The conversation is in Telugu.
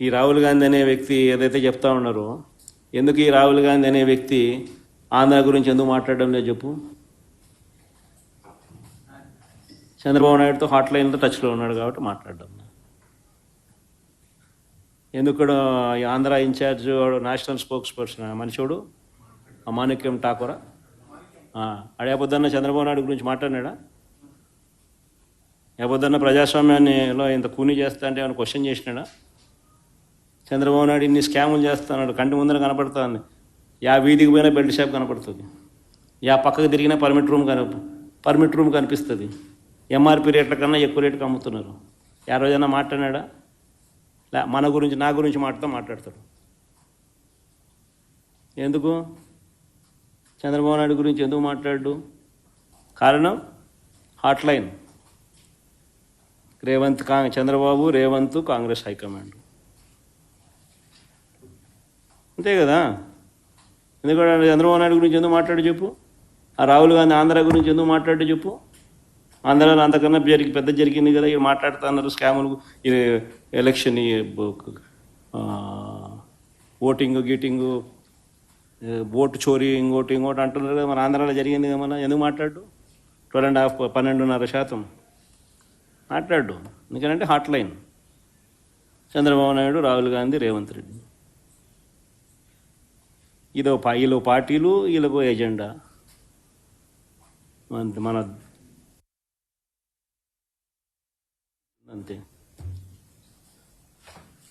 ఈ రాహుల్ గాంధీ అనే వ్యక్తి ఏదైతే చెప్తా ఉన్నారో ఎందుకు ఈ రాహుల్ గాంధీ అనే వ్యక్తి ఆంధ్ర గురించి ఎందుకు మాట్లాడడం లేదు చెప్పు? చంద్రబాబు నాయుడుతో హాట్ లైన్తో టచ్లో ఉన్నాడు కాబట్టి మాట్లాడడం. ఎందుకు ఈ Andhra incharge national spokesperson మనిషిడు మాణిక్యం ఠాకూరా? అడే పొద్దున్న చంద్రబాబు నాయుడు గురించి మాట్లాడినాడా? ఏ పొద్దున్న ప్రజాస్వామ్యాన్నిలో ఇంత కూని చేస్తా అంటే ఏమైనా క్వశ్చన్ చేసినాడా? చంద్రబాబు నాయుడు ఇన్ని స్కాములు చేస్తున్నాడు కంటి ముందర కనపడుతుంది. యా వీధికి పోయినా బెల్ట్ షాప్ కనపడుతుంది. యా పక్కకు తిరిగినా పర్మిట్ రూమ్ కన పర్మిట్ రూమ్ కనిపిస్తుంది. ఎంఆర్పి రేట్ల కన్నా ఎక్కువ రేటుకి అమ్ముతున్నారు. యా రోజైనా మాట్లాడినాడా? లే మన గురించి నా గురించి మాట్లాడుతూ మాట్లాడతాడు. ఎందుకు? చంద్రబాబు నాయుడు గురించి ఎందుకు మాట్లాడు? కారణం? హాట్ లైన్ రేవంత్ కా చంద్రబాబు రేవంత్ కాంగ్రెస్ హైకమాండ్. అంతే కదా? ఎందుకంటే చంద్రబాబు నాయుడు గురించి ఎందుకు మాట్లాడు చెప్పు? ఆ రాహుల్ గాంధీ ఆంధ్ర గురించి ఎందుకు మాట్లాడు చెప్పు? ఆంధ్రాలో అంతకన్నా జరిగి పెద్ద జరిగింది కదా ఇక్కడ మాట్లాడుతున్నారు స్కాములు ఇది ఎలక్షన్ ఓటింగ్ గీటింగ్ ఓటు చోరీ ఇంకోటి ఇంకోటి అంటున్నారు కదా మన ఆంధ్రాలో జరిగింది కదా మన ఎందుకు మాట్లాడు? ట్వెల్వ్ అండ్ హాఫ్ పన్నెండున్నర శాతం. మాట్లాడు. ఎందుకంటే హాట్ లైన్ చంద్రబాబు నాయుడు రాహుల్ గాంధీ రేవంత్ రెడ్డి. ఇదో పా- వీళ్ళు పార్టీలు వీళ్ళకు ఎజెండా. మన అంతే.